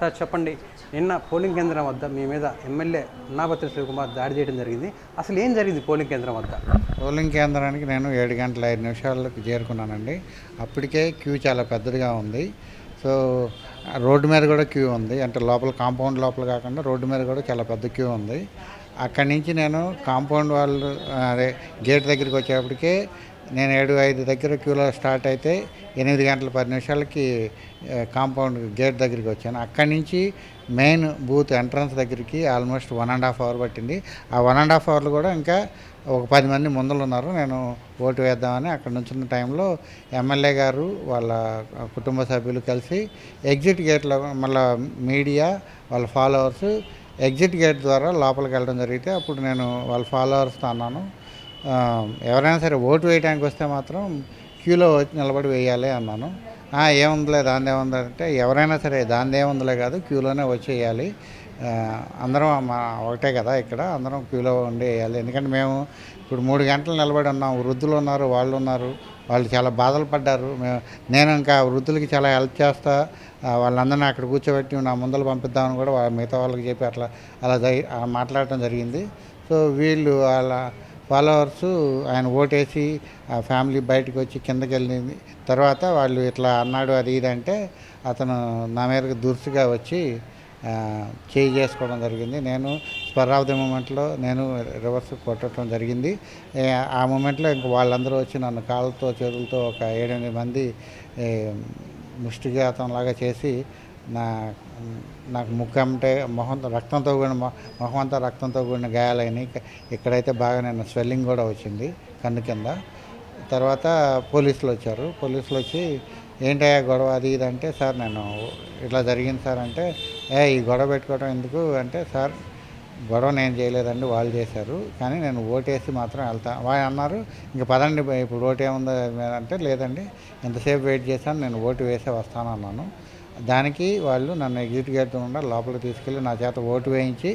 Sir చెప్పండి. నిన్న polling కేంద్రం వద్ద మీ మీద ఎమ్మెల్యే ఉన్నాపత్రి శివకుమార్ దాడి చేయడం జరిగింది. అసలు ఏం జరిగింది పోలింగ్ కేంద్రం వద్ద? పోలింగ్ కేంద్రానికి నేను ఏడు గంటల ఐదు నిమిషాలకు చేరుకున్నానండి. అప్పటికే క్యూ చాలా పెద్దదిగా ఉంది. సో రోడ్డు మీద కూడా క్యూ ఉంది. అంటే లోపల కాంపౌండ్ లోపల కాకుండా రోడ్డు మీద కూడా చాలా పెద్ద క్యూ ఉంది. అక్కడి నుంచి నేను కాంపౌండ్ వాళ్ళు అదే గేట్ దగ్గరికి వచ్చేప్పటికే నేను ఏడు ఐదు దగ్గర క్యూలో స్టార్ట్ అయితే ఎనిమిది గంటల పది నిమిషాలకి కాంపౌండ్ గేట్ దగ్గరికి వచ్చాను. అక్కడి నుంచి మెయిన్ బూత్ ఎంట్రన్స్ దగ్గరికి almost one and half hour పట్టింది. ఆ వన్ అండ్ హాఫ్ అవర్లో కూడా ఇంకా ఒక పది మంది ముందలు ఉన్నారు. నేను ఓటు వేద్దామని అక్కడ నుంచిన టైంలో ఎమ్మెల్యే గారు వాళ్ళ కుటుంబ సభ్యులు కలిసి ఎగ్జిట్ గేట్లో మళ్ళీ మీడియా వాళ్ళ ఫాలోవర్స్ ఎగ్జిట్ గేట్ ద్వారా లోపలికి వెళ్ళడం జరిగితే అప్పుడు నేను వాళ్ళ ఫాలోవర్స్తో అన్నాను. ఎవరైనా సరే ఓటు వేయడానికి వస్తే మాత్రం క్యూలో వచ్చి నిలబడి వేయాలి అన్నాను. ఏముందిలే దాని ఏముంది అంటే ఎవరైనా సరే దాని ఏముందిలే కాదు క్యూలోనే వచ్చేయాలి. అందరం మా ఒకటే కదా ఇక్కడ అందరం క్యూలో ఉండి వేయాలి. ఎందుకంటే మేము ఇప్పుడు మూడు గంటలు నిలబడి ఉన్నాం వృద్ధులు ఉన్నారు వాళ్ళు ఉన్నారు వాళ్ళు చాలా బాధలు పడ్డారు. మేము నేను ఇంకా వృద్ధులకి చాలా హెల్ప్ చేస్తా వాళ్ళందరినీ అక్కడ కూర్చోబెట్టి నా ముందలు పంపిద్దామని కూడా మిగతా వాళ్ళకి చెప్పి అట్లా అలా జరి మాట్లాడటం జరిగింది. సో వీళ్ళు వాళ్ళ ఫాలోవర్స్ ఆయన ఓటేసి ఆ ఫ్యామిలీ బయటకు వచ్చి కిందకి వెళ్ళింది తర్వాత వాళ్ళు ఇట్లా అన్నాడు అది ఇది అంటే అతను నా మీదకి దురుసుగా వచ్చి చేయి చేసుకోవడం జరిగింది. నేను స్పర్ ఆఫ్ ది మూమెంట్లో నేను రివర్స్ కొట్టడం జరిగింది. ఆ మూమెంట్లో ఇంక వాళ్ళందరూ వచ్చి నన్ను కాళ్ళతో చేతులతో ఒక ఏడెనిమిది మంది ముష్టిఘాతం లాగా చేసి నా నాకు ముఖం అంటే మొహం రక్తంతో కూడిన మొహం అంతా రక్తంతో కూడిన గాయాలైనవి. ఇక్కడైతే బాగా నేను స్వెల్లింగ్ కూడా వచ్చింది కన్ను కింద. తర్వాత పోలీసులు వచ్చారు. పోలీసులు వచ్చి ఏంటయ్యా గొడవ? అది ఇది అంటే సార్ నేను ఇట్లా జరిగింది సార్. అంటే ఏ ఈ గొడవ పెట్టుకోవడం ఎందుకు? అంటే సార్ గొడవ నేను చేయలేదండి వాళ్ళు చేశారు. కానీ నేను ఓటేసి మాత్రం వెళ్తా. వాళ్ళు అన్నారు ఇంక పదండి ఇప్పుడు ఓటు ఏముందో? అంటే లేదండి ఎంతసేపు వెయిట్ చేశాను నేను ఓటు వేసే వస్తాను అన్నాను దానికి వాళ్ళు నన్ను ఎగ్జిట్ గేట్ గుండా లోపలికి తీసుకెళ్ళి నా చేత ఓటు వేయించి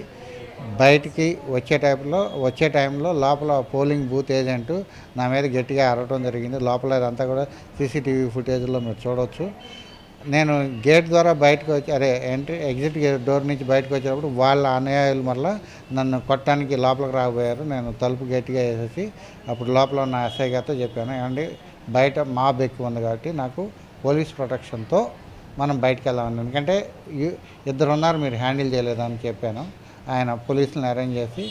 బయటికి వచ్చే టైంలో వచ్చే టైంలో లోపల పోలింగ్ బూత్ ఏజెంట్ నా మీద గట్టిగా అరవడం జరిగింది. లోపల అదంతా కూడా సీసీటీవీ ఫుటేజ్లో మీరు చూడవచ్చు నేను గేట్ ద్వారా బయటకు వచ్చి అదే ఎంట్రీ ఎగ్జిట్ డోర్ నుంచి బయటకు వచ్చేటప్పుడు వాళ్ళ అనుయాయులు మళ్ళీ నన్ను కొట్టడానికి లోపలికి రాబోయారు. నేను తలుపు గట్టిగా వేసేసి అప్పుడు లోపల ఉన్న ఎస్ఐ గారితో చెప్పాను. ఏమండి బయట మాబ్ ఎక్కువ ఉంది కాబట్టి నాకు పోలీస్ ప్రొటెక్షన్తో మనం బయటకు వెళ్ళామని ఎందుకంటే ఇద్దరు ఉన్నారు మీరు హ్యాండిల్ చేయలేదని చెప్పాను. ఆయన పోలీసులను అరేంజ్ చేసి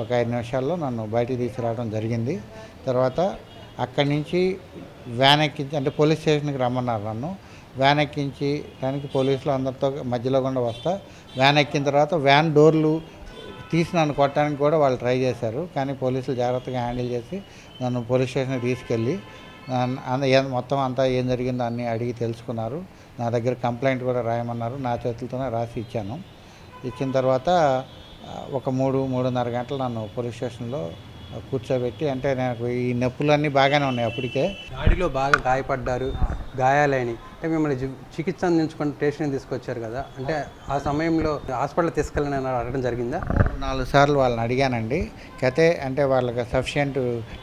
ఒక ఐదు నిమిషాల్లో నన్ను బయటికి తీసుకురావడం జరిగింది. తర్వాత అక్కడి నుంచి వ్యాన్ ఎక్కించి అంటే పోలీస్ స్టేషన్కి రమ్మన్నారు నన్ను. వ్యాన్ ఎక్కించి దానికి పోలీసులు అందరితో మధ్యలో గుండా వస్తా వ్యాన్ ఎక్కిన తర్వాత వ్యాన్ డోర్లు తీసి నన్ను కొట్టడానికి కూడా వాళ్ళు ట్రై చేశారు. కానీ పోలీసులు జాగ్రత్తగా హ్యాండిల్ చేసి నన్ను పోలీస్ స్టేషన్కి తీసుకెళ్ళి మొత్తం అంతా ఏం జరిగిందో అన్ని అడిగి తెలుసుకున్నారు. నా దగ్గర కంప్లైంట్ కూడా రాయమన్నారు. నా చేతులతోనే రాసి ఇచ్చాను. ఇచ్చిన తర్వాత ఒక మూడు మూడున్నర గంటలు నన్ను పోలీస్ స్టేషన్లో కూర్చోబెట్టి అంటే నాకు ఈ నొప్పులన్నీ బాగానే ఉన్నాయి అప్పటికే. దాడిలో బాగా గాయపడ్డారు. గాయాలని అంటే మిమ్మల్ని చికిత్స అందించుకుని స్టేషన్కి తీసుకొచ్చారు కదా. అంటే ఆ సమయంలో హాస్పిటల్ తీసుకెళ్ళని అడగడం జరిగిందా? నాలుగు సార్లు వాళ్ళని అడిగానండి. అయితే అంటే వాళ్ళకి సఫిషియంట్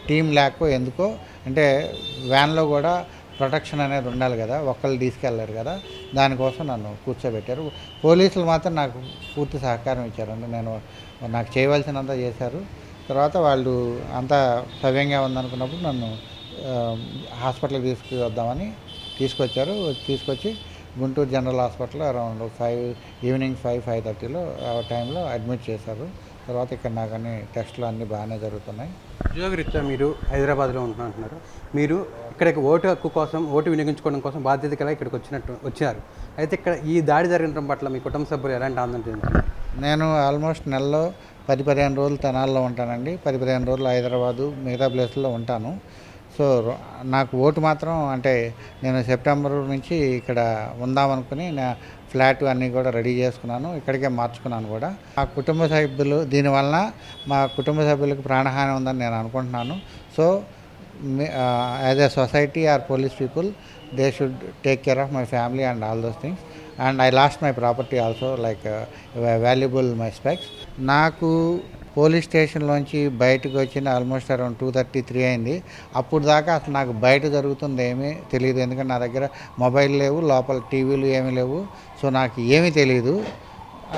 టీం లేకో ఎందుకో అంటే వ్యాన్లో కూడా ప్రొటెక్షన్ అనేది ఉండాలి కదా. ఒక్కళ్ళు తీసుకెళ్ళారు కదా. దానికోసం నన్ను కూర్చోబెట్టారు. పోలీసులు మాత్రం నాకు పూర్తి సహకారం ఇచ్చారండి. నేను నాకు చేయవలసినంత చేశారు. తర్వాత వాళ్ళు అంతా సవ్యంగా ఉందనుకున్నప్పుడు నన్ను హాస్పిటల్కి హాస్పిటల్కి తీసుకువద్దామని తీసుకొచ్చారు. తీసుకొచ్చి Guntur general hospital around five evening five five థర్టీలో ఆ టైంలో అడ్మిట్ చేశారు. తర్వాత ఇక్కడ నాకు అన్ని టెస్టులు అన్నీ బాగానే జరుగుతున్నాయి. ఉద్యోగరీత్యా మీరు హైదరాబాద్లో ఉంటున్నారు మీరు ఇక్కడికి ఓటు హక్కు కోసం ఓటు వినియోగించుకోవడం కోసం బాధ్యత కల ఇక్కడికి వచ్చినట్టు వచ్చారు. అయితే ఇక్కడ ఈ దాడి జరగడం పట్ల మీ కుటుంబ సభ్యులు ఎలాంటి ఆనందం చెందుతున్నారు? నేను ఆల్మోస్ట్ నెలలో పది పదిహేను రోజులు తెనాల్లో ఉంటానండి. పది పదిహేను రోజులు హైదరాబాదు మిగతా ప్లేస్లో ఉంటాను. సో రో- నాకు ఓటు మాత్రం అంటే నేను సెప్టెంబర్ నుంచి ఇక్కడ ఉందామనుకుని నా ఫ్లాట్ అన్నీ కూడా రెడీ చేసుకున్నాను ఇక్కడికే మార్చుకున్నాను కూడా. మా కుటుంబ సభ్యులు దీనివలన మా కుటుంబ సభ్యులకు ప్రాణహాని ఉందని నేను అనుకుంటున్నాను. So as a society or police people they should take care of my family and all those things and I lost my property also like valuable my specs నాకు పోలీస్ స్టేషన్లోంచి బయటకు వచ్చిన almost around two thirty three అయింది. అప్పుడు దాకా అసలు నాకు బయట జరుగుతుంది ఏమీ తెలియదు ఎందుకంటే నా దగ్గర మొబైల్ లేవు లోపల టీవీలు ఏమీ లేవు. సో నాకు ఏమీ తెలియదు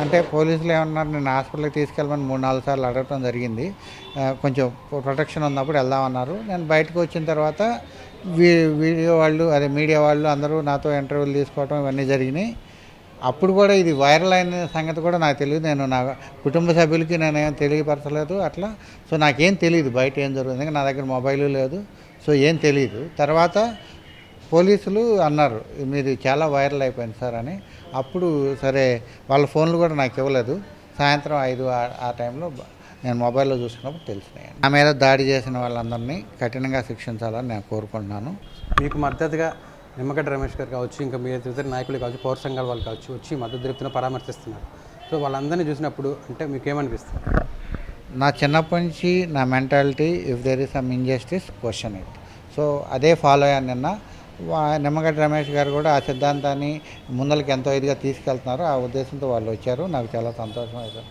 అంటే పోలీసులు ఏమన్నారు నేను హాస్పిటల్కి తీసుకెళ్ళమని మూడు నాలుగు సార్లు అడగటం జరిగింది. కొంచెం ప్రొటెక్షన్ ఉన్నప్పుడు వెళ్దామన్నారు నేను బయటకు వచ్చిన తర్వాత వీ వీడియో వాళ్ళు అదే మీడియా వాళ్ళు అందరూ నాతో ఇంటర్వ్యూలు తీసుకోవడం ఇవన్నీ జరిగినాయి. అప్పుడు కూడా ఇది వైరల్ అయిన సంగతి కూడా నాకు తెలియదు. నేను నా కుటుంబ సభ్యులకి నేను ఏం తెలియపరచలేదు అట్లా. సో నాకేం తెలియదు బయట ఏం జరుగుతుంది. నా దగ్గర మొబైల్ లేదు. సో ఏం తెలియదు తర్వాత పోలీసులు అన్నారు మీది చాలా వైరల్ అయిపోయింది సార్ అని. అప్పుడు సరే వాళ్ళ ఫోన్లు కూడా నాకు ఇవ్వలేదు. సాయంత్రం ఐదు ఆ- టైంలో నేను మొబైల్లో చూసుకున్నప్పుడు తెలిసినాయి నా మీద దాడి చేసిన వాళ్ళందరినీ కఠినంగా శిక్షించాలని నేను కోరుకుంటున్నాను. మీకు మద్దతుగా నిమ్మగడ్డ రమేష్ గారు కావచ్చు ఇంకా మీరు ఇతర నాయకులు కావచ్చు పౌర సంఘాల వాళ్ళు కావచ్చు వచ్చి మద్దతు తెలుపుతున్న పరామర్శిస్తున్నారు. సో వాళ్ళందరినీ చూసినప్పుడు అంటే మీకు ఏమనిపిస్తుంది నా చిన్నప్పటి నుంచి నా mentality if there is some injustice question it so అదే ఫాలో అయ్యాను నిన్న. నిమ్మగడ్డ రమేష్ గారు కూడా ఆ సిద్ధాంతాన్ని ముందరికి ఎంతో ఇదిగా తీసుకెళ్తున్నారు. ఆ ఉద్దేశంతో వాళ్ళు వచ్చారు. నాకు చాలా సంతోషం అవుతుంది.